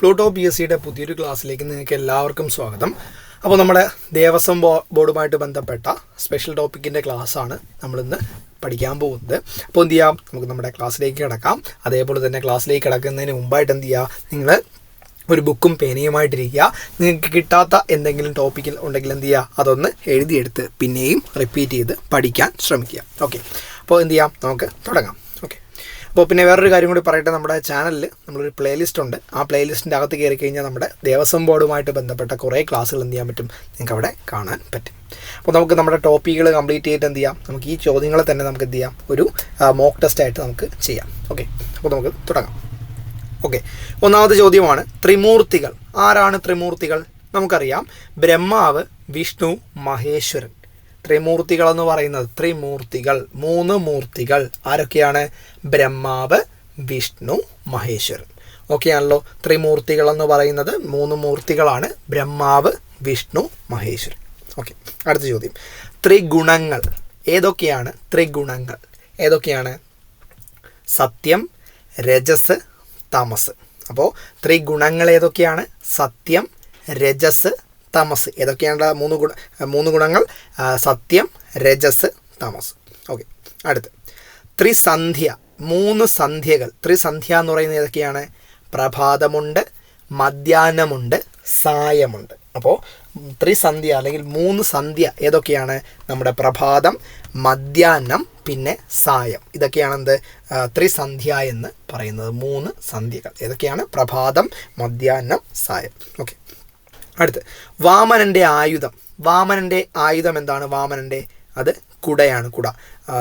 Pluto P S സിയുടെ പുതിയൊരു ക്ലാസ്സിലേക്ക് നിങ്ങൾക്ക് എല്ലാവർക്കും സ്വാഗതം. അപ്പോൾ നമ്മുടെ ദേവസ്വം ബോർഡുമായിട്ട് ബന്ധപ്പെട്ട സ്പെഷ്യൽ ടോപ്പിക്കിന്റെ ക്ലാസ്സാണ് നമ്മളിന്ന് പഠിക്കാൻ പോകുന്നത്. അപ്പോൾ എന്ത് ചെയ്യാം? നമുക്ക് നമ്മുടെ ക്ലാസ്സിലേക്ക് കിടക്കാം. അതേപോലെ തന്നെ ക്ലാസ്സിലേക്ക് കിടക്കുന്നതിന് മുമ്പായിട്ട് എന്ത് ചെയ്യുക നിങ്ങൾ ഒരു ബുക്കും പേനയുമായിട്ടിരിക്കുക. നിങ്ങൾക്ക് കിട്ടാത്ത എന്തെങ്കിലും ടോപ്പിക്കിൽ ഉണ്ടെങ്കിൽ എന്ത് ചെയ്യുക അതൊന്ന് എഴുതിയെടുത്ത് പിന്നെയും റിപ്പീറ്റ് ചെയ്ത് പഠിക്കാൻ ശ്രമിക്കുക. ഓക്കെ അപ്പോൾ എന്ത് ചെയ്യാം? നമുക്ക് തുടങ്ങാം. അപ്പോൾ പിന്നെ വേറൊരു കാര്യം കൂടി പറയട്ടെ നമ്മുടെ ചാനലിൽ നമ്മളൊരു പ്ലേലിസ്റ്റ് ഉണ്ട്. ആ പ്ലേലിസ്റ്റിന്റെ അകത്ത് കയറി കഴിഞ്ഞാൽ നമ്മുടെ ദേവസ്വം ബോർഡുമായിട്ട് ബന്ധപ്പെട്ട കുറേ ക്ലാസ്സുകൾ എന്ത് ചെയ്യാൻ പറ്റും നിങ്ങൾക്ക് അവിടെ കാണാൻ പറ്റും. അപ്പോൾ നമുക്ക് നമ്മുടെ ടോപ്പിക്കുകൾ കംപ്ലീറ്റ് ചെയ്തിട്ട് എന്ത് ചെയ്യാം? നമുക്ക് ഈ ചോദ്യങ്ങളെ തന്നെ നമുക്ക് എന്ത് ചെയ്യാം? ഒരു മോക്ക് ടെസ്റ്റ് ആയിട്ട് നമുക്ക് ചെയ്യാം. ഓക്കെ അപ്പോൾ നമുക്ക് തുടങ്ങാം. ഓക്കെ ഒന്നാമത്തെ ചോദ്യമാണ് ത്രിമൂർത്തികൾ. ആരാണ് ത്രിമൂർത്തികൾ? നമുക്കറിയാം. ബ്രഹ്മാവ് വിഷ്ണു മഹേശ്വരൻ. ത്രിമൂർത്തികൾ എന്ന് പറയുന്നത്. ത്രിമൂർത്തികൾ. മൂന്ന് മൂർത്തികൾ. ആരൊക്കെയാണ്? ബ്രഹ്മാവ് വിഷ്ണു മഹേശ്വരൻ. ഓക്കെ ആണല്ലോ. ത്രിമൂർത്തികൾ എന്ന് പറയുന്നത് മൂന്ന് മൂർത്തികളാണ്. ബ്രഹ്മാവ് വിഷ്ണു മഹേശ്വരൻ. ഓക്കെ അടുത്ത ചോദ്യം. ത്രിഗുണങ്ങൾ. ഏതൊക്കെയാണ് ത്രിഗുണങ്ങൾ? ഏതൊക്കെയാണ്? സത്യം രജസ് തമസ്. അപ്പോൾ ത്രിഗുണങ്ങൾ ഏതൊക്കെയാണ്? സത്യം രജസ് തമസ്. ഏതൊക്കെയാണ് മൂന്ന് ഗുണ മൂന്ന് ഗുണങ്ങൾ? സത്യം രജസ് തമസ്. ഓക്കെ അടുത്ത്. ത്രിസന്ധ്യ. മൂന്ന് സന്ധ്യകൾ. ത്രിസന്ധ്യ എന്ന് പറയുന്നത് ഏതൊക്കെയാണ്? പ്രഭാതമുണ്ട് മധ്യാഹ്നമുണ്ട് സായമുണ്ട്. അപ്പോൾ ത്രിസന്ധ്യ അല്ലെങ്കിൽ മൂന്ന് സന്ധ്യ ഏതൊക്കെയാണ്? നമ്മുടെ പ്രഭാതം മധ്യാഹ്നം പിന്നെ സായം. ഇതൊക്കെയാണ് എന്ത് ത്രിസന്ധ്യ എന്ന് പറയുന്നത് മൂന്ന് സന്ധ്യകൾ. ഏതൊക്കെയാണ്? പ്രഭാതം മധ്യാഹ്നം സായം. ഓക്കെ. അടുത്ത്. വാമനന്റെ ആയുധം. വാമനന്റെ ആയുധം എന്താണ്? വാമനന്റെ അത് കുടയാണ് കുട.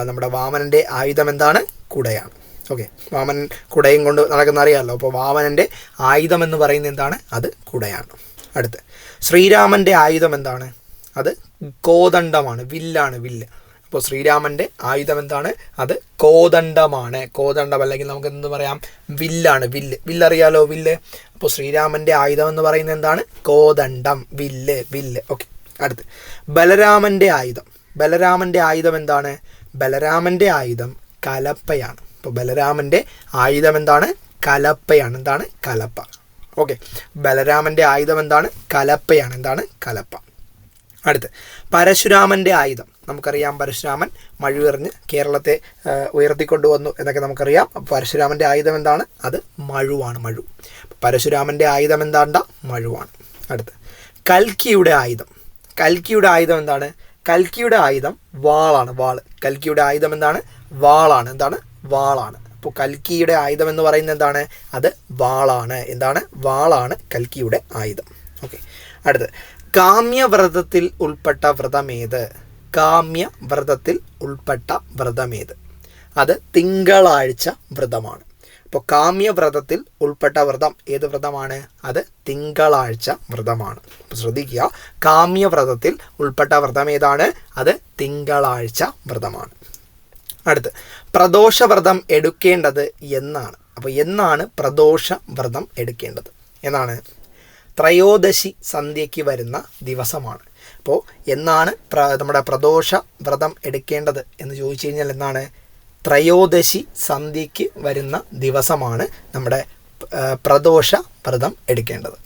നമ്മുടെ വാമനന്റെ ആയുധം എന്താണ്? കുടയാണ്. ഓക്കെ. വാമൻ കുടയും കൊണ്ട് നടക്കുന്ന അറിയാമല്ലോ അപ്പോൾ വാമനന്റെ ആയുധം എന്ന് പറയുന്നത് എന്താണ്? അത് കുടയാണ്. അടുത്ത്. ശ്രീരാമന്റെ ആയുധം എന്താണ്? അത് കോദണ്ഡമാണ് വില്ലാണ് വില്ല്. അപ്പോൾ ശ്രീരാമന്റെ ആയുധം എന്താണ്? അത് കോദണ്ഡമാണ്. കോദണ്ഡം അല്ലെങ്കിൽ നമുക്ക് എന്ത് പറയാം? വില്ലാണ്. വില്ല്. വില്ലറിയാലോ വില്ല്? അപ്പോൾ ശ്രീരാമന്റെ ആയുധം എന്ന് പറയുന്നത് എന്താണ്? കോദണ്ഡം. വില്ല്. വില്ല്. ഓക്കെ അടുത്ത്. ബലരാമന്റെ ആയുധം. ബലരാമന്റെ ആയുധം എന്താണ്? ബലരാമന്റെ ആയുധം കലപ്പയാണ്. അപ്പോൾ ബലരാമന്റെ ആയുധം എന്താണ്? കലപ്പയാണ്. എന്താണ്? കലപ്പ. ഓക്കെ ബലരാമന്റെ ആയുധം എന്താണ്? കലപ്പയാണ്. എന്താണ്? കലപ്പ. അടുത്ത്. പരശുരാമന്റെ ആയുധം. നമുക്കറിയാം പരശുരാമൻ മഴുവെറിഞ്ഞ് കേരളത്തെ ഉയർത്തിക്കൊണ്ടുവന്നു എന്നൊക്കെ നമുക്കറിയാം. അപ്പോൾ പരശുരാമന്റെ ആയുധം എന്താണ്? അത് മഴുവാണ് മഴു. പരശുരാമന്റെ ആയുധം എന്താണ്ട? മഴുവാണ്. അടുത്ത്. കൽക്കിയുടെ ആയുധം. കൽക്കിയുടെ ആയുധം എന്താണ്? കൽക്കിയുടെ ആയുധം വാളാണ് വാൾ കൽക്കിയുടെ ആയുധം എന്താണ്? വാളാണ്. എന്താണ്? വാളാണ്. അപ്പോൾ കൽക്കിയുടെ ആയുധം എന്ന് പറയുന്നത് എന്താണ്? അത് വാളാണ്. എന്താണ്? വാളാണ് കൽക്കിയുടെ ആയുധം. ഓക്കെ. അടുത്ത്. കാമ്യവ്രതത്തിൽ ഉൾപ്പെട്ട വ്രതമേത് കാമ്യവ്രതത്തിൽ ഉൾപ്പെട്ട വ്രതമേത്? അത് തിങ്കളാഴ്ച വ്രതമാണ്. അപ്പോൾ കാമ്യ വ്രതത്തിൽ ഉൾപ്പെട്ട വ്രതം ഏത് വ്രതമാണ്? അത് തിങ്കളാഴ്ച വ്രതമാണ്. അപ്പോൾ ശ്രദ്ധിക്കുക കാമ്യ വ്രതത്തിൽ ഉൾപ്പെട്ട വ്രതം ഏതാണ്? അത് തിങ്കളാഴ്ച വ്രതമാണ്. അടുത്ത് പ്രദോഷവ്രതം എടുക്കേണ്ടത് എന്നാണ്. അപ്പോൾ എന്നാണ് പ്രദോഷ വ്രതം എടുക്കേണ്ടത്? എന്നാണ്? ത്രയോദശി സന്ധ്യയ്ക്ക് വരുന്ന ദിവസമാണ്. അപ്പോൾ എന്നാണ് പ്ര നമ്മുടെ പ്രദോഷ വ്രതം എടുക്കേണ്ടത് എന്ന് ചോദിച്ചു കഴിഞ്ഞാൽ എന്നാണ് ത്രയോദശി സന്ധ്യയ്ക്ക് വരുന്ന ദിവസമാണ് നമ്മുടെ പ്രദോഷ വ്രതം എടുക്കേണ്ടത്.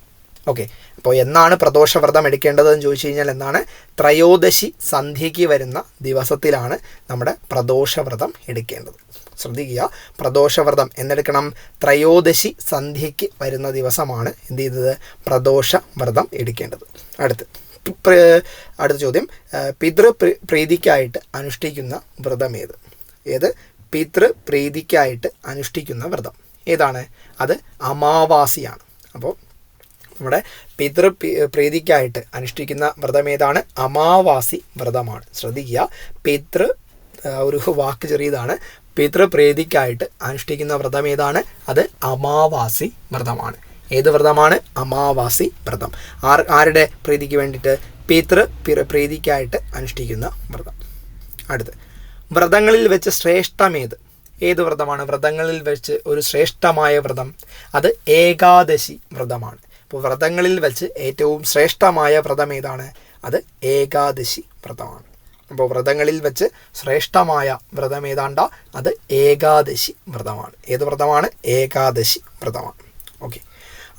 ഓക്കെ. അപ്പോൾ എന്നാണ് പ്രദോഷ വ്രതം എടുക്കേണ്ടത് എന്ന് ചോദിച്ചു കഴിഞ്ഞാൽ എന്നാണ് ത്രയോദശി സന്ധ്യയ്ക്ക് വരുന്ന ദിവസത്തിലാണ് നമ്മുടെ പ്രദോഷ വ്രതം എടുക്കേണ്ടത്. ശ്രദ്ധിക്കുക. പ്രദോഷ വ്രതം എന്നെടുക്കണം ത്രയോദശി സന്ധ്യയ്ക്ക് വരുന്ന ദിവസമാണ് എന്ത് ചെയ്തത് പ്രദോഷ വ്രതം എടുക്കേണ്ടത്. അടുത്ത്. അടുത്ത ചോദ്യം. പിതൃ പ്രീ- പ്രീതിക്കായിട്ട് അനുഷ്ഠിക്കുന്ന വ്രതം ഏത്? ഏത്? പിതൃ പ്രീതിക്കായിട്ട് അനുഷ്ഠിക്കുന്ന വ്രതം. ഏതാണ്? അത് അമാവാസിയാണ്. അപ്പോൾ നമ്മുടെ പിതൃ പ്രീതിക്കായിട്ട് അനുഷ്ഠിക്കുന്ന വ്രതം ഏതാണ്? അമാവാസി വ്രതമാണ്. ശ്രദ്ധിക്കുക. പിതൃ ഒരു വാക്ക് ചെറിയതാണ്. പിതൃപ്രീതിക്കായിട്ട് അനുഷ്ഠിക്കുന്ന വ്രതം ഏതാണ്? അത് അമാവാസി വ്രതമാണ്. ഏത് വ്രതമാണ്? അമാവാസി വ്രതം. ആർ ആരുടെ പ്രീതിക്ക് വേണ്ടിയിട്ട്? പിതൃ പ്രീതിക്കായിട്ട് അനുഷ്ഠിക്കുന്ന വ്രതം. അടുത്ത്. വ്രതങ്ങളിൽ വെച്ച് ശ്രേഷ്ഠമേത് ഏത്? വ്രതമാണ്? വ്രതങ്ങളിൽ വെച്ച് ഒരു ശ്രേഷ്ഠമായ വ്രതം. അത് ഏകാദശി വ്രതമാണ്. അപ്പോൾ വ്രതങ്ങളിൽ വെച്ച് ഏറ്റവും ശ്രേഷ്ഠമായ വ്രതം ഏതാണ്? അത് ഏകാദശി വ്രതമാണ്. അപ്പോൾ വ്രതങ്ങളിൽ വെച്ച് ശ്രേഷ്ഠമായ വ്രതം ഏതാണ്ട? അത് ഏകാദശി വ്രതമാണ്. ഏത് വ്രതമാണ്? ഏകാദശി വ്രതമാണ്. ഓക്കെ.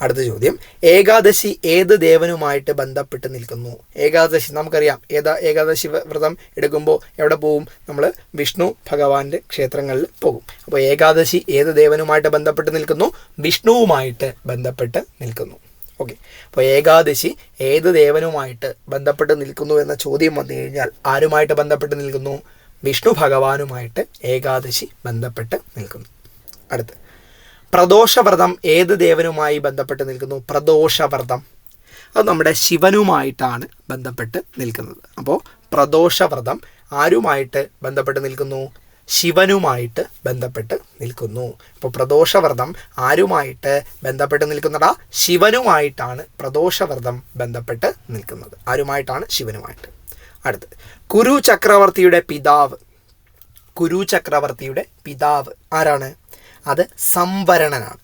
അടുത്ത ചോദ്യം. ഏകാദശി ഏത് ദേവനുമായിട്ട് ബന്ധപ്പെട്ട് നിൽക്കുന്നു? ഏകാദശി നമുക്കറിയാം ഏതാ ഏകാദശി വ്രതം എടുക്കുമ്പോൾ എവിടെ പോകും നമ്മൾ വിഷ്ണു ഭഗവാന്റെ ക്ഷേത്രങ്ങളിൽ പോകും. അപ്പോൾ ഏകാദശി ഏത് ദേവനുമായിട്ട് ബന്ധപ്പെട്ട് നിൽക്കുന്നു? വിഷ്ണുവുമായിട്ട് ബന്ധപ്പെട്ട് നിൽക്കുന്നു. ഓക്കെ. അപ്പോൾ ഏകാദശി ഏത് ദേവനുമായിട്ട് ബന്ധപ്പെട്ട് നിൽക്കുന്നു എന്ന ചോദ്യം വന്നു കഴിഞ്ഞാൽ ആരുമായിട്ട് ബന്ധപ്പെട്ട് നിൽക്കുന്നു? വിഷ്ണു ഭഗവാനുമായിട്ട് ഏകാദശി ബന്ധപ്പെട്ട് നിൽക്കുന്നു. അടുത്ത്. പ്രദോഷവ്രതം ഏത് ദേവനുമായി ബന്ധപ്പെട്ട് നിൽക്കുന്നു? പ്രദോഷവ്രതം. അത് നമ്മുടെ ശിവനുമായിട്ടാണ് ബന്ധപ്പെട്ട് നിൽക്കുന്നത്. അപ്പോൾ പ്രദോഷവ്രതം ആരുമായിട്ട് ബന്ധപ്പെട്ട് നിൽക്കുന്നു? ശിവനുമായിട്ട് ബന്ധപ്പെട്ട് നിൽക്കുന്നു. അപ്പോൾ പ്രദോഷവ്രതം ആരുമായിട്ട് ബന്ധപ്പെട്ട് നിൽക്കുന്നതാ ശിവനുമായിട്ടാണ് പ്രദോഷവ്രതം ബന്ധപ്പെട്ട് നിൽക്കുന്നത്. ആരുമായിട്ടാണ്? ശിവനുമായിട്ട്. അടുത്ത്. കുരു ചക്രവർത്തിയുടെ പിതാവ്. കുരു ചക്രവർത്തിയുടെ പിതാവ് ആരാണ്? അത് സംവരണനാണ്.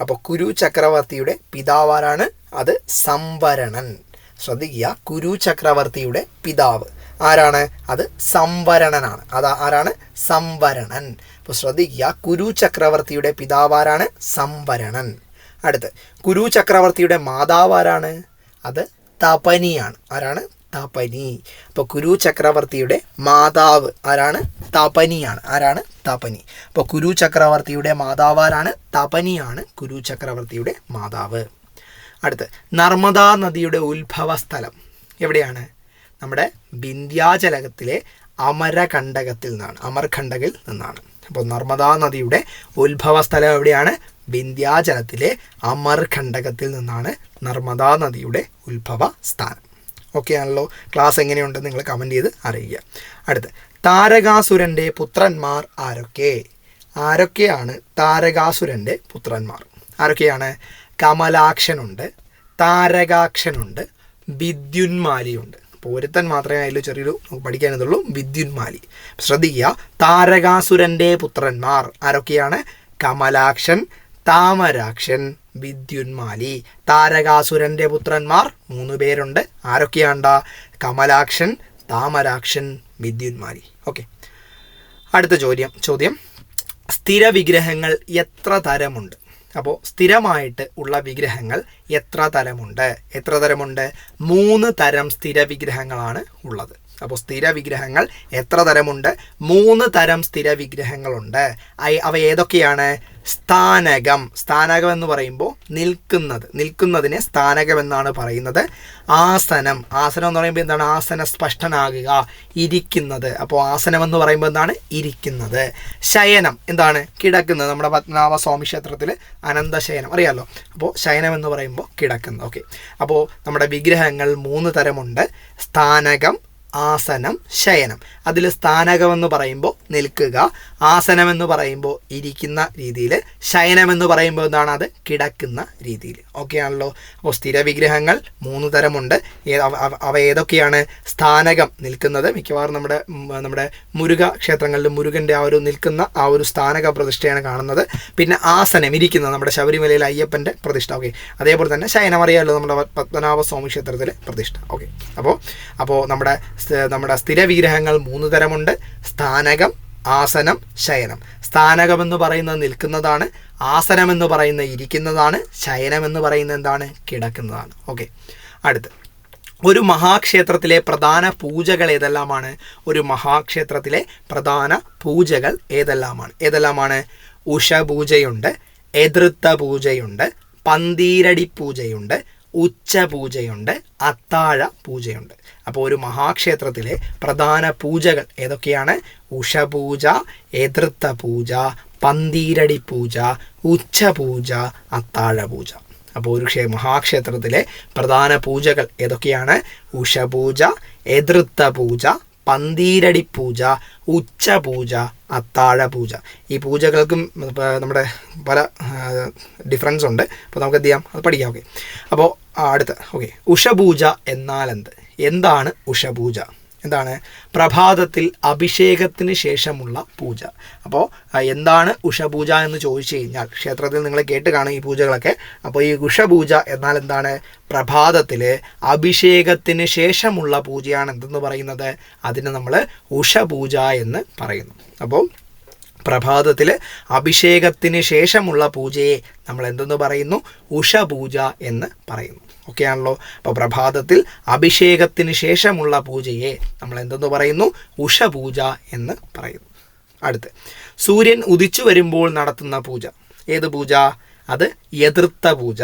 അപ്പോൾ കുരു ചക്രവർത്തിയുടെ പിതാവാരാണ് അത് സംവരണൻ. ശ്രദ്ധിക്കുക കുരു ചക്രവർത്തിയുടെ പിതാവ്. ആരാണ്? അത് സംവരണനാണ്. അത് ആരാണ്? സംവരണൻ. അപ്പോൾ ശ്രദ്ധിക്കുക കുരു ചക്രവർത്തിയുടെ പിതാവാരാണ് സംവരണൻ. അടുത്ത് കുരു ചക്രവർത്തിയുടെ മാതാവാരാണ്? അത് തപനിയാണ്. ആരാണ്? തപനി. അപ്പോൾ കുരു ചക്രവർത്തിയുടെ മാതാവ് ആരാണ്? തപനിയാണ്. ആരാണ്? തപനി. അപ്പോൾ കുരു ചക്രവർത്തിയുടെ മാതാവാരാണ്. തപനിയാണ് കുരു ചക്രവർത്തിയുടെ മാതാവ്. അടുത്ത് നർമ്മദാ നദിയുടെ ഉത്ഭവ സ്ഥലം എവിടെയാണ്? നമ്മുടെ വിന്ധ്യാചലകത്തിലെ അമരകണ്ടകത്തിൽ നിന്നാണ് അമർഖണ്ഡകിൽ നിന്നാണ്. അപ്പോൾ നർമ്മദാ നദിയുടെ ഉത്ഭവ സ്ഥലം എവിടെയാണ്? വിന്ധ്യാചലത്തിലെ അമർഖണ്ഡകത്തിൽ നിന്നാണ് നർമ്മദാ നദിയുടെ ഉത്ഭവ സ്ഥാനം ഓക്കെ ആണല്ലോ ക്ലാസ് എങ്ങനെയുണ്ട് നിങ്ങൾ കമന്റ് ചെയ്ത് അറിയിക്കുക. അടുത്ത് താരകാസുരന്റെ പുത്രന്മാർ ആരൊക്കെ? ആരൊക്കെയാണ് താരകാസുരന്റെ പുത്രന്മാർ? ആരൊക്കെയാണ്? കമലാക്ഷനുണ്ട് താരകാക്ഷനുണ്ട് വിദ്യുന്മാലിയുണ്ട്. അപ്പോൾ ഒരുത്തൻ മാത്രമേ അതിൽ ചെറിയൊരു പഠിക്കാനുള്ളൂ വിദ്യുന്മാലി. ശ്രദ്ധിക്കുക താരകാസുരന്റെ പുത്രന്മാർ ആരൊക്കെയാണ്? കമലാക്ഷൻ താമരാക്ഷൻ. വിദ്യുന്മാലി. താരകാസുരന്റെ പുത്രന്മാർ മൂന്ന് പേരുണ്ട്. ആരൊക്കെയാണ്ട? കമലാക്ഷൻ താമരാക്ഷൻ വിദ്യുന്മാലി. ഓക്കെ. അടുത്ത ചോദ്യം ചോദ്യം. സ്ഥിര വിഗ്രഹങ്ങൾ എത്ര തരമുണ്ട്? അപ്പോൾ സ്ഥിരമായിട്ട് ഉള്ള വിഗ്രഹങ്ങൾ എത്ര തരമുണ്ട്? എത്ര തരമുണ്ട്? മൂന്ന് തരം സ്ഥിര വിഗ്രഹങ്ങളാണ് ഉള്ളത്. അപ്പോൾ സ്ഥിര വിഗ്രഹങ്ങൾ എത്ര തരമുണ്ട്? മൂന്ന് തരം സ്ഥിര വിഗ്രഹങ്ങളുണ്ട് അവ ഏതൊക്കെയാണ്? സ്ഥാനകം. സ്ഥാനകം എന്ന് പറയുമ്പോൾ നിൽക്കുന്നത്. നിൽക്കുന്നതിനെ സ്ഥാനകം എന്നാണ് പറയുന്നത്. ആസനം. ആസനം എന്ന് പറയുമ്പോൾ എന്താണ്? ആസന സ്പഷ്ടനാകുക ഇരിക്കുന്നത്. അപ്പോൾ ആസനം എന്ന് പറയുമ്പോൾ എന്താണ്? ഇരിക്കുന്നത്. ശയനം. എന്താണ്? കിടക്കുന്നത്. നമ്മുടെ പത്മനാഭ സ്വാമി ക്ഷേത്രത്തിൽ അനന്തശയനം. അറിയാലോ? അപ്പോൾ ശയനം എന്ന് പറയുമ്പോൾ കിടക്കുന്നത് ഓക്കെ. അപ്പോൾ നമ്മുടെ വിഗ്രഹങ്ങൾ മൂന്ന് തരമുണ്ട്. സ്ഥാനകം ആസനം ശയനം. അതിൽ സ്ഥാനകം എന്ന് പറയുമ്പോൾ നിൽക്കുക ആസനം എന്ന് പറയുമ്പോൾ ഇരിക്കുന്ന രീതിയിൽ ശയനം എന്ന് പറയുമ്പോൾ എന്താണ് അത്? കിടക്കുന്ന രീതിയിൽ ഓക്കെ ആണല്ലോ? അപ്പോൾ സ്ഥിര വിഗ്രഹങ്ങൾ മൂന്ന് തരമുണ്ട്. അവ- ഏതൊക്കെയാണ് സ്ഥാനകം നിൽക്കുന്നത്? മിക്കവാറും നമ്മുടെ നമ്മുടെ മുരുക ക്ഷേത്രങ്ങളിൽ മുരുകന്റെ ആ ഒരു നിൽക്കുന്ന ആ ഒരു സ്ഥാനക പ്രതിഷ്ഠയാണ് കാണുന്നത്. പിന്നെ ആസനം ഇരിക്കുന്നത് നമ്മുടെ ശബരിമലയിൽ അയ്യപ്പന്റെ പ്രതിഷ്ഠ. ഓക്കെ അതേപോലെ തന്നെ ശയനം അറിയാമല്ലോ നമ്മുടെ പത്മനാഭസ്വാമി പത്മനാഭ സ്വാമി ക്ഷേത്രത്തിലെ പ്രതിഷ്ഠ. ഓക്കെ അപ്പോൾ അപ്പോൾ നമ്മുടെ നമ്മുടെ സ്ഥിര വിഗ്രഹങ്ങൾ മൂന്ന് തരമുണ്ട്. സ്ഥാനകം ആസനം ശയനം. സ്ഥാനകം എന്ന് പറയുന്നത് നിൽക്കുന്നതാണ് ആസനം എന്ന് പറയുന്നത് ഇരിക്കുന്നതാണ് ശയനം എന്ന് പറയുന്നത് എന്താണ്? കിടക്കുന്നതാണ്. ഓക്കെ. അടുത്ത്. ഒരു മഹാക്ഷേത്രത്തിലെ പ്രധാന പൂജകൾ ഏതെല്ലാമാണ്? ഒരു മഹാക്ഷേത്രത്തിലെ പ്രധാന പൂജകൾ ഏതെല്ലാമാണ്? ഏതെല്ലാമാണ്? ഉഷപൂജയുണ്ട് എതിർത്ത പൂജയുണ്ട് പന്തീരടി പൂജയുണ്ട് ഉച്ച പൂജയുണ്ട് അത്താഴ പൂജയുണ്ട് അപ്പോൾ ഒരു മഹാക്ഷേത്രത്തിലെ പ്രധാന പൂജകൾ ഏതൊക്കെയാണ്? ഉഷപൂജ എതിർത്ത പൂജ പന്തീരടി പൂജ ഉച്ചപൂജ അത്താഴ പൂജ അപ്പോൾ ഒരു ക്ഷേ മഹാക്ഷേത്രത്തിലെ പ്രധാന പൂജകൾ ഏതൊക്കെയാണ്? ഉഷപൂജ എതിർത്ത പൂജ പന്തീരടി പൂജ ഉച്ച പൂജ അത്താഴ പൂജ. ഈ പൂജകൾക്കും നമ്മുടെ പല ഡിഫറൻസ് ഉണ്ട്. അപ്പോൾ നമുക്ക് എന്ത് ചെയ്യാം? അത് പഠിക്കാം. ഓക്കെ. അപ്പോൾ അടുത്ത. ഓക്കെ. ഉഷപൂജ എന്നാൽ എന്ത് എന്താണ് ഉഷപൂജ? എന്താണ്? പ്രഭാതത്തിൽ അഭിഷേകത്തിന് ശേഷമുള്ള പൂജ. അപ്പോൾ എന്താണ് ഉഷപൂജ എന്ന് ചോദിച്ചു കഴിഞ്ഞാൽ ക്ഷേത്രത്തിൽ നിങ്ങൾ കേട്ട് കാണും ഈ പൂജകളൊക്കെ. അപ്പോൾ ഈ ഉഷപൂജ എന്നാൽ എന്താണ്? പ്രഭാതത്തിൽ അഭിഷേകത്തിന് ശേഷമുള്ള പൂജയാണ് എന്തെന്ന് പറയുന്നത്? അതിന് നമ്മൾ ഉഷപൂജ എന്ന് പറയുന്നു. അപ്പോൾ പ്രഭാതത്തിൽ അഭിഷേകത്തിന് ശേഷമുള്ള പൂജയെ നമ്മൾ എന്തെന്ന് പറയുന്നു? ഉഷപൂജ എന്ന് പറയുന്നു. ഓക്കെ ആണല്ലോ? അപ്പോൾ പ്രഭാതത്തിൽ അഭിഷേകത്തിന് ശേഷമുള്ള പൂജയെ നമ്മൾ എന്തെന്ന് പറയുന്നു? ഉഷപൂജ എന്ന് പറയുന്നു. അടുത്ത്. സൂര്യൻ ഉദിച്ചു വരുമ്പോൾ നടത്തുന്ന പൂജ. ഏത് പൂജ? അത് എതിർത്ത പൂജ.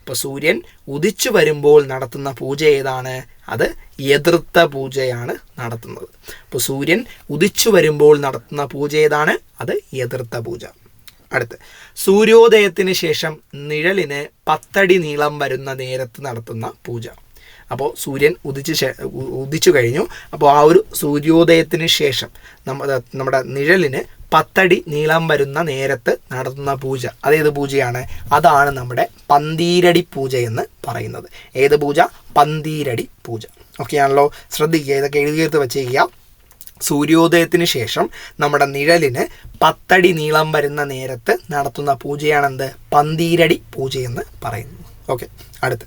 ഇപ്പോൾ സൂര്യൻ ഉദിച്ചു വരുമ്പോൾ നടത്തുന്ന പൂജ ഏതാണ്? അത് എതിർത്ത പൂജയാണ് നടത്തുന്നത്. ഇപ്പോൾ സൂര്യൻ ഉദിച്ചു വരുമ്പോൾ നടത്തുന്ന പൂജ ഏതാണ്? അത് എതിർത്ത പൂജ. അടുത്ത്. സൂര്യോദയത്തിന് ശേഷം നിഴലിന് പത്തടി നീളം വരുന്ന നേരത്ത് നടത്തുന്ന പൂജ. അപ്പോൾ സൂര്യൻ ഉദിച്ച് ഉദിച്ചു കഴിഞ്ഞു. അപ്പോൾ ആ ഒരു സൂര്യോദയത്തിന് ശേഷം നമ്മുടെ നിഴലിന് പത്തടി നീളം വരുന്ന നേരത്ത് നടത്തുന്ന പൂജ. അതേത് പൂജയാണ്? അതാണ് നമ്മുടെ പന്തീരടി പൂജ എന്ന് പറയുന്നത്. ഏത് പൂജ? പന്തീരടി പൂജ. ഓക്കെ ആണല്ലോ? ശ്രദ്ധിക്കുക. ഇതൊക്കെ എഴുതിയെടുത്ത് വെച്ചേക്കുക സൂര്യോദയത്തിന് ശേഷം നമ്മുടെ നിഴലിന് പത്തടി നീളം വരുന്ന നേരത്ത് നടത്തുന്ന പൂജയാണെന്ത്? പന്തീരടി പൂജയെന്ന് പറയുന്നു. ഓക്കെ അടുത്ത്.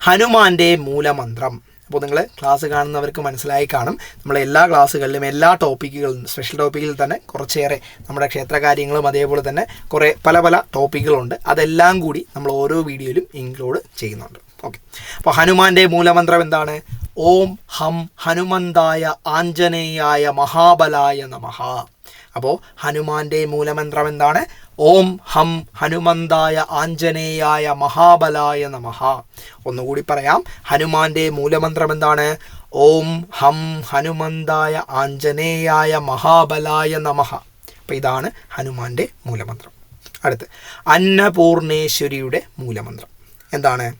ഹനുമാന്റെ മൂലമന്ത്രം. അപ്പോൾ നിങ്ങൾ ക്ലാസ് കാണുന്നവർക്ക് മനസ്സിലായി കാണും. നമ്മൾ എല്ലാ ക്ലാസ്സുകളിലും എല്ലാ ടോപ്പിക്കുകളും സ്പെഷ്യൽ ടോപ്പിക്കിൽ തന്നെ കുറച്ചേറെ നമ്മുടെ ക്ഷേത്രകാര്യങ്ങളും അതേപോലെ തന്നെ കുറേ പല പല ടോപ്പിക്കുകളുണ്ട് അതെല്ലാം കൂടി നമ്മൾ ഓരോ വീഡിയോയിലും ഇൻക്ലൂഡ് ചെയ്യുന്നുണ്ട്. ഓക്കെ അപ്പോൾ ഹനുമാന്റെ മൂലമന്ത്രം എന്താണ്? ഓം ഹം ഹനുമന്തായ ആഞ്ജനേയായ മഹാബലായ നമഃ അപ്പോൾ ഹനുമാന്റെ മൂലമന്ത്രം എന്താണ്? ഓം ഹം ഹനുമന്തായ ആഞ്ജനേയായ മഹാബലായ നമഹ. ഒന്നുകൂടി പറയാം ഹനുമാന്റെ മൂലമന്ത്രം എന്താണ്? ഓം ഹം ഹനുമന്തായ ആഞ്ജനേയായ മഹാബലായ നമഹ. അപ്പോൾ ഇതാണ് ഹനുമാന്റെ മൂലമന്ത്രം. അടുത്ത് അന്നപൂർണേശ്വരിയുടെ മൂലമന്ത്രം. എന്താണ്?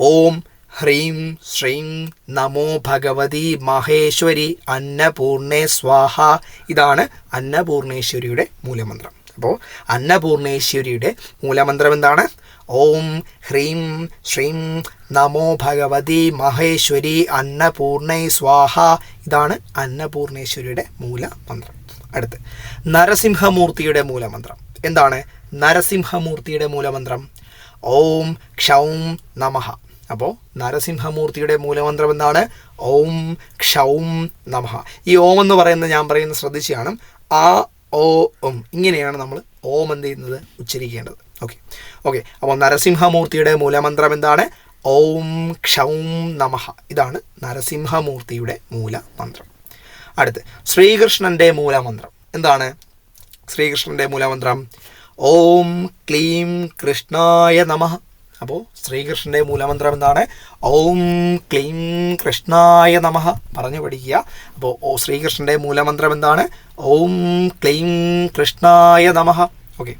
ഓം ഹ്രീം ശ്രീം നമോ ഭഗവതി മഹേശ്വരി അന്നപൂർണേ സ്വാഹ ഇതാണ് അന്നപൂർണേശ്വരിയുടെ മൂലമന്ത്രം. അപ്പോൾ അന്നപൂർണേശ്വരിയുടെ മൂലമന്ത്രം എന്താണ്? ഓം ഹ്രീം ശ്രീം നമോ ഭഗവതി മഹേശ്വരി അന്നപൂർണേ സ്വാഹ. ഇതാണ് അന്നപൂർണേശ്വരിയുടെ മൂലമന്ത്രം. അടുത്ത് നരസിംഹമൂർത്തിയുടെ മൂലമന്ത്രം. എന്താണ് നരസിംഹമൂർത്തിയുടെ മൂലമന്ത്രം? ഓം ക്ഷൗം നമഃ. അപ്പോൾ നരസിംഹമൂർത്തിയുടെ മൂലമന്ത്രം എന്താണ് ഓം ക്ഷൗം നമഹ ഈ ഓം എന്ന് പറയുന്നത് ഞാൻ പറയുന്നത് ശ്രദ്ധിച്ചാണ്. ആ ഓ ഓം ഇങ്ങനെയാണ് നമ്മൾ ഓം എന്ത് ചെയ്യുന്നത്? ഉച്ചരിക്കേണ്ടത്. ഓക്കെ. ഓക്കെ. അപ്പോൾ നരസിംഹമൂർത്തിയുടെ മൂലമന്ത്രം എന്താണ് ഓം ക്ഷൗം നമഹ ഇതാണ് നരസിംഹമൂർത്തിയുടെ മൂലമന്ത്രം. അടുത്ത് ശ്രീകൃഷ്ണന്റെ മൂലമന്ത്രം. എന്താണ് ശ്രീകൃഷ്ണന്റെ മൂലമന്ത്രം? ഓം ക്ലീം കൃഷ്ണായ നമഃ. അപ്പോൾ ശ്രീകൃഷ്ണന്റെ മൂലമന്ത്രം എന്താണ്? ഓം ക്ലീം കൃഷ്ണായ നമ പറഞ്ഞു പഠിക്കുക. അപ്പോൾ ഓ ശ്രീകൃഷ്ണന്റെ മൂലമന്ത്രം എന്താണ്? ഓം ക്ലീം കൃഷ്ണായ നമ. ഓക്കെ.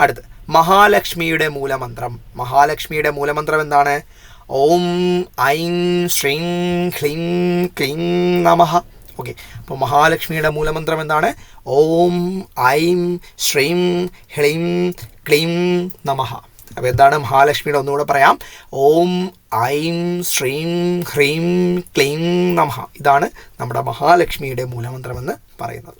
അടുത്ത്. മഹാലക്ഷ്മിയുടെ മൂലമന്ത്രം. മഹാലക്ഷ്മിയുടെ മൂലമന്ത്രം എന്താണ്? ഓം ഐം ശ്രീം ഹ്ലീം ക്ലീം നമ. ഓക്കെ. അപ്പോൾ മഹാലക്ഷ്മിയുടെ മൂലമന്ത്രം എന്താണ്? ഓം ഐം ശ്രീം ഹ്ലീം ക്ലീം നമഃ. അപ്പോൾ എന്താണ് മഹാലക്ഷ്മിയുടെ ഒന്നുകൂടെ പറയാം. ഓം ഐം ശ്രീം ഹ്രീം ക്ലീം നമഹ. ഇതാണ് നമ്മുടെ മഹാലക്ഷ്മിയുടെ മൂലമന്ത്രമെന്ന് പറയുന്നത്.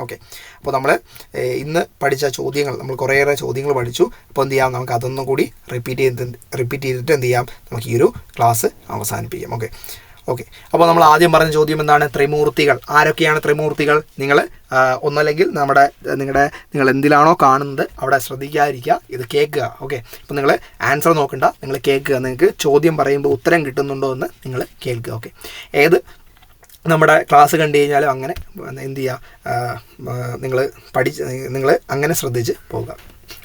ഓക്കെ. അപ്പോൾ നമ്മൾ ഇന്ന് പഠിച്ച ചോദ്യങ്ങൾ നമ്മൾ കുറേയേറെ ചോദ്യങ്ങൾ പഠിച്ചു. അപ്പോൾ എന്ത് ചെയ്യാം? നമുക്ക് അതൊന്നും കൂടി റിപ്പീറ്റ് ചെയ്ത് റിപ്പീറ്റ് ചെയ്തിട്ട് എന്ത് ചെയ്യാം? നമുക്ക് ഈ ഒരു ക്ലാസ് അവസാനിപ്പിക്കാം. ഓക്കെ. ഓക്കെ അപ്പോൾ നമ്മൾ ആദ്യം പറഞ്ഞ ചോദ്യം എന്താണ്? ത്രിമൂർത്തികൾ. ആരൊക്കെയാണ് ത്രിമൂർത്തികൾ? നിങ്ങൾ ഒന്നല്ലെങ്കിൽ നമ്മുടെ നിങ്ങളുടെ നിങ്ങൾ എന്തിലാണോ കാണുന്നത് അവിടെ ശ്രദ്ധിക്കാതിരിക്കുക. ഇത് കേൾക്കുക. ഓക്കെ അപ്പോൾ നിങ്ങൾ ആൻസർ നോക്കണ്ട. നിങ്ങൾ കേൾക്കുക. നിങ്ങൾക്ക് ചോദ്യം പറയുമ്പോൾ ഉത്തരം കിട്ടുന്നുണ്ടോ എന്ന് നിങ്ങൾ കേൾക്കുക. ഓക്കെ ഏത് നമ്മുടെ ക്ലാസ് കണ്ടു കഴിഞ്ഞാലും അങ്ങനെ എന്ത് ചെയ്യുക? നിങ്ങൾ പഠിച്ച് നിങ്ങൾ അങ്ങനെ ശ്രദ്ധിച്ച് പോകുക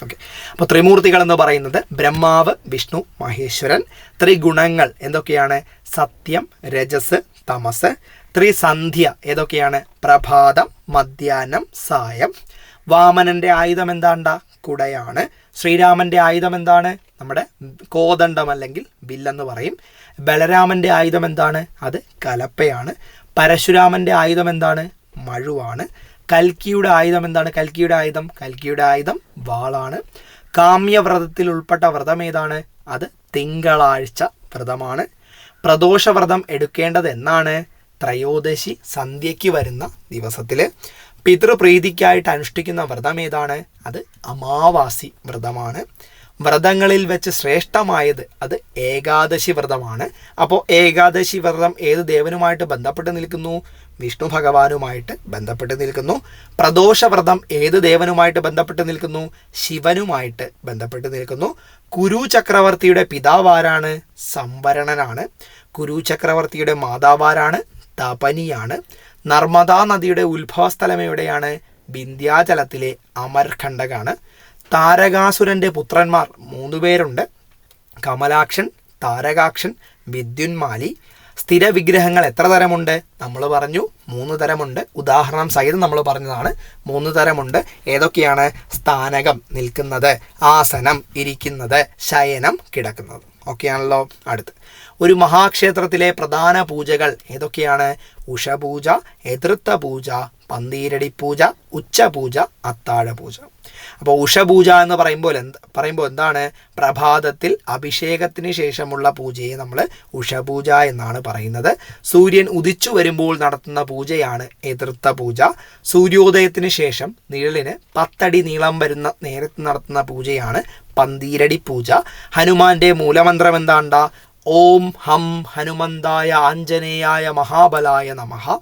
ഓക്കെ അപ്പോൾ ത്രിമൂർത്തികൾ എന്ന് പറയുന്നത് ബ്രഹ്മാവ് വിഷ്ണു മഹേശ്വരൻ. ത്രിഗുണങ്ങൾ എന്തൊക്കെയാണ്? സത്യം രജസ് തമസ്. ത്രിസന്ധ്യ ഏതൊക്കെയാണ്? പ്രഭാതം മധ്യാഹ്നം സായം. വാമനന്റെ ആയുധം എന്താണ്ട? കുടയാണ്. ശ്രീരാമന്റെ ആയുധം എന്താണ്? നമ്മുടെ കോദണ്ഡം അല്ലെങ്കിൽ ബില്ലെന്ന് പറയും. ബലരാമന്റെ ആയുധം എന്താണ്? അത് കലപ്പയാണ്. പരശുരാമന്റെ ആയുധം എന്താണ്? മഴുവാണ്. കൽക്കിയുടെ ആയുധം എന്താണ്? കൽക്കിയുടെ ആയുധം കൽക്കിയുടെ ആയുധം വാളാണ്. കാമ്യവ്രതത്തിൽ ഉൾപ്പെട്ട വ്രതം ഏതാണ്? അത് തിങ്കളാഴ്ച വ്രതമാണ്. പ്രദോഷവ്രതം എടുക്കേണ്ടത് എന്നാണ്. ത്രയോദശി സന്ധ്യയ്ക്ക് വരുന്ന ദിവസത്തിൽ പിതൃപ്രീതിക്കായിട്ട് അനുഷ്ഠിക്കുന്ന വ്രതം ഏതാണ്? അത് അമാവാസി വ്രതമാണ്. വ്രതങ്ങളിൽ വെച്ച് ശ്രേഷ്ഠമായത് അത് ഏകാദശി വ്രതമാണ്. അപ്പോൾ ഏകാദശി വ്രതം ഏത് ദേവനുമായിട്ട് ബന്ധപ്പെട്ട് നിൽക്കുന്നു? വിഷ്ണു ഭഗവാനുമായിട്ട് ബന്ധപ്പെട്ട് നിൽക്കുന്നു. പ്രദോഷ വ്രതം ഏത് ദേവനുമായിട്ട് ബന്ധപ്പെട്ട് നിൽക്കുന്നു? ശിവനുമായിട്ട് ബന്ധപ്പെട്ട് നിൽക്കുന്നു. കുരു ചക്രവർത്തിയുടെ പിതാവാരാണ് സംവരണനാണ്. കുരു ചക്രവർത്തിയുടെ മാതാവാരാണ് തപനിയാണ്. നർമ്മദാ നദിയുടെ ഉത്ഭവസ്ഥലം എവിടെയാണ്? ബിന്ധ്യാചലത്തിലെ അമർഖണ്ഡകാണ്. താരകാസുരന്റെ പുത്രന്മാർ മൂന്ന് പേരുണ്ട്. കമലാക്ഷൻ താരകാക്ഷൻ വിദ്യുന്മാലി സ്ഥിര വിഗ്രഹങ്ങൾ എത്ര തരമുണ്ട്? നമ്മൾ പറഞ്ഞു മൂന്ന് തരമുണ്ട്. ഉദാഹരണം സഹിതം നമ്മൾ പറഞ്ഞതാണ് മൂന്ന് തരമുണ്ട്. ഏതൊക്കെയാണ്? സ്ഥാനകം നിൽക്കുന്നത് ആസനം ഇരിക്കുന്നത് ശയനം കിടക്കുന്നത്. ഓക്കെയാണല്ലോ അടുത്ത്. ഒരു മഹാക്ഷേത്രത്തിലെ പ്രധാന പൂജകൾ ഏതൊക്കെയാണ്? ഉഷപൂജ എതിർത്ത പൂജ പന്തീരടി പൂജ ഉച്ചപൂജ അത്താഴ പൂജ അപ്പോൾ ഉഷപൂജ എന്ന് പറയുമ്പോൾ എന്ത് പറയുമ്പോൾ എന്താണ്? പ്രഭാതത്തിൽ അഭിഷേകത്തിന് ശേഷമുള്ള പൂജയെ നമ്മൾ ഉഷപൂജ എന്നാണ് പറയുന്നത്. സൂര്യൻ ഉദിച്ചു വരുമ്പോൾ നടത്തുന്ന പൂജയാണ് എതിർത്ത പൂജ. സൂര്യോദയത്തിന് ശേഷം നിഴലിന് പത്തടി നീളം വരുന്ന നേരത്ത് നടത്തുന്ന പൂജയാണ് പന്തീരടി പൂജ. ഹനുമാന്റെ മൂലമന്ത്രം എന്താണ്ട? ഓം ഹം ഹനുമന്തായ ആഞ്ജനേയായ മഹാബലായ നമഹ.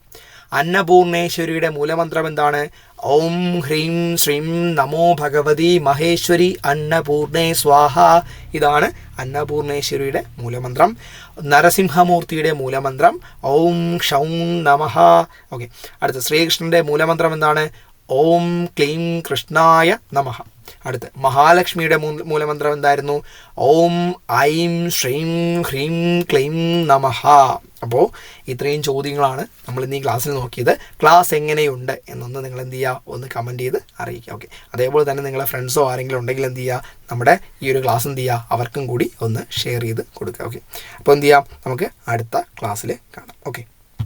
അന്നപൂർണേശ്വരിയുടെ മൂലമന്ത്രം എന്താണ്? ഓം ഹ്രീം ശ്രീം നമോ ഭഗവതി മഹേശ്വരി അന്നപൂർണേ സ്വാഹ ഇതാണ് അന്നപൂർണേശ്വരിയുടെ മൂലമന്ത്രം. നരസിംഹമൂർത്തിയുടെ മൂലമന്ത്രം. ഓം ഷൗം നമഹ ഓക്കെ അടുത്ത ശ്രീകൃഷ്ണന്റെ മൂലമന്ത്രം എന്താണ്? ഓം ക്ലീം കൃഷ്ണായ നമഃ. അടുത്ത്. മഹാലക്ഷ്മിയുടെ മൂലമന്ത്രം എന്തായിരുന്നു? ഓം ഐം ശ്രീം ഹ്രീം ക്ലീം നമഹ. അപ്പോൾ ഇത്രയും ചോദ്യങ്ങളാണ് നമ്മൾ ഇന്ന് ഈ ക്ലാസ്സിൽ നോക്കിയത്. ക്ലാസ് എങ്ങനെയുണ്ട് എന്നൊന്ന് നിങ്ങൾ എന്ത് ചെയ്യുക ഒന്ന് കമന്റ് ചെയ്ത് അറിയിക്കുക. ഓക്കെ. അതേപോലെ തന്നെ നിങ്ങളുടെ ഫ്രണ്ട്സോ ആരെങ്കിലും ഉണ്ടെങ്കിൽ എന്ത് ചെയ്യുക നമ്മുടെ ഈ ഒരു ക്ലാസ് എന്ത് ചെയ്യുക അവർക്കും കൂടി ഒന്ന് ഷെയർ ചെയ്ത് കൊടുക്കുക. ഓക്കെ. അപ്പോൾ എന്ത് ചെയ്യാം? നമുക്ക് അടുത്ത ക്ലാസ്സിൽ കാണാം. ഓക്കെ.